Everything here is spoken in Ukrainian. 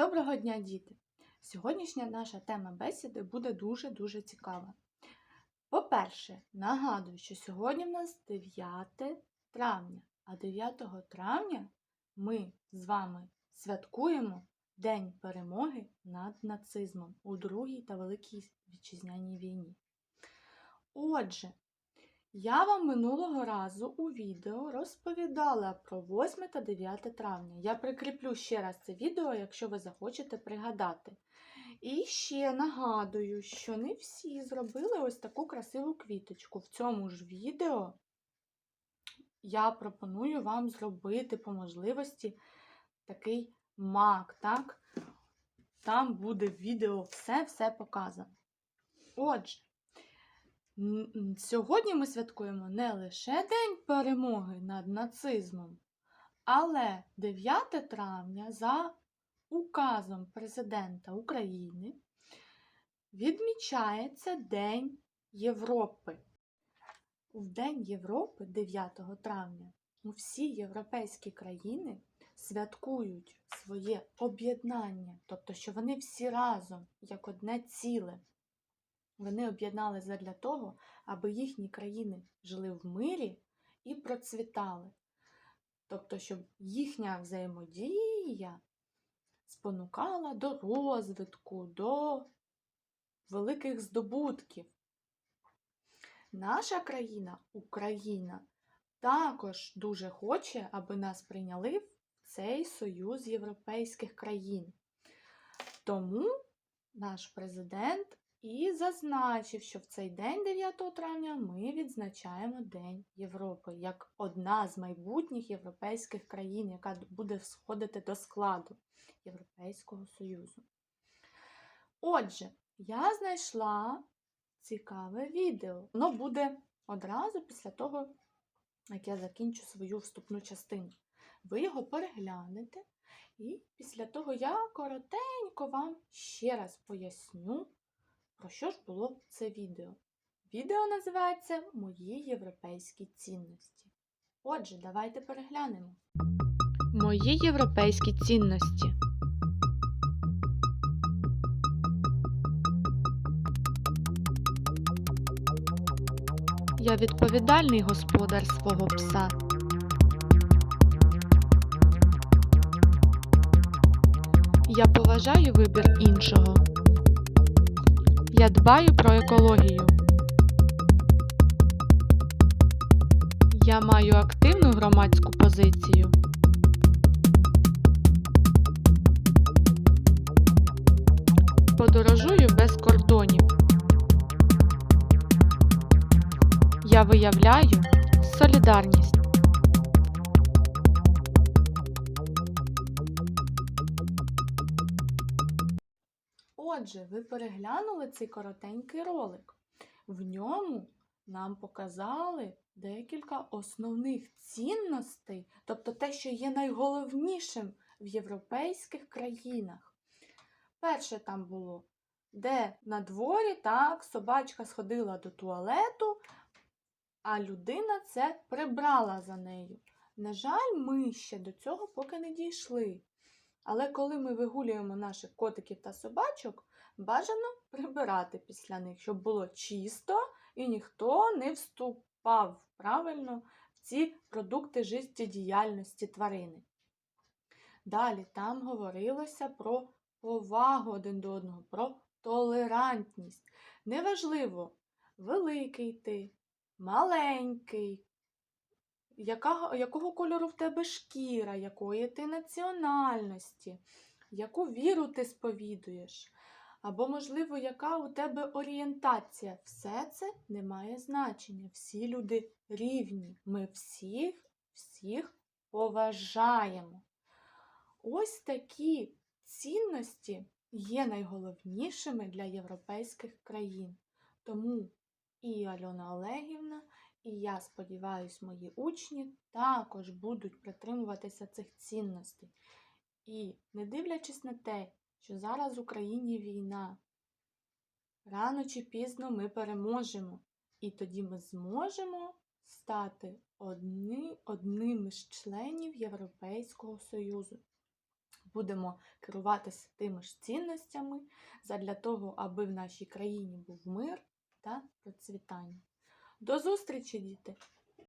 Доброго дня, діти! Сьогоднішня наша тема бесіди буде дуже-дуже цікава. По-перше, нагадую, що сьогодні в нас 9 травня, а 9 травня ми з вами святкуємо День перемоги над нацизмом у Другій та Великій Вітчизняній війні. Отже, я вам минулого разу у відео розповідала про 8 та 9 травня. Я прикріплю ще раз це відео, якщо ви захочете пригадати. І ще нагадую, що не всі зробили ось таку красиву квіточку. В цьому ж відео я пропоную вам зробити по можливості такий мак, так? Там буде в відео все-все показано. Отже, Сьогодні ми святкуємо не лише День перемоги над нацизмом, але 9 травня за указом президента України відмічається День Європи. В День Європи 9 травня всі європейські країни святкують своє об'єднання, тобто, що вони всі разом, як одне ціле. Вони об'єдналися для того, аби їхні країни жили в мирі і процвітали. Тобто, щоб їхня взаємодія спонукала до розвитку, до великих здобутків. Наша країна, Україна, також дуже хоче, аби нас прийняли в цей союз європейських країн. Тому наш президент і зазначив, що в цей день, 9 травня, ми відзначаємо День Європи як одна з майбутніх європейських країн, яка буде входити до складу Європейського Союзу. Отже, я знайшла цікаве відео. Воно буде одразу після того, як я закінчу свою вступну частину. Ви його переглянете, і після того я коротенько вам ще раз поясню, про що ж було це відео? Відео називається Мої європейські цінності. Отже, давайте переглянемо. Мої європейські цінності. Я відповідальний господар свого пса. Я поважаю вибір іншого. Я дбаю про екологію. Я маю активну громадську позицію. Подорожую без кордонів. Я виявляю солідарність. Отже, ви переглянули цей коротенький ролик. В ньому нам показали декілька основних цінностей, тобто те, що є найголовнішим в європейських країнах. Перше там було, де на дворі так, собачка сходила до туалету, а людина це прибрала за нею. На жаль, ми ще до цього поки не дійшли. Але коли ми вигулюємо наших котиків та собачок, бажано прибирати після них, щоб було чисто і ніхто не вступав правильно в ці продукти життєдіяльності тварини. Далі там говорилося про повагу один до одного, про толерантність. Неважливо, великий ти, маленький, яка, якого кольору в тебе шкіра, якої ти національності, яку віру ти сповідуєш, або, можливо, яка у тебе орієнтація. Все це не має значення. Всі люди рівні. Ми всіх, всіх поважаємо. Ось такі цінності є найголовнішими для європейських країн. Тому і Альона Олегівна, і я сподіваюся, мої учні також будуть притримуватися цих цінностей. І не дивлячись на те, що зараз в Україні війна, рано чи пізно ми переможемо, і тоді ми зможемо стати одні, одним із членів Європейського Союзу. будемо керуватися тими ж цінностями задля того, аби в нашій країні був мир та процвітання. До зустрічі, діти!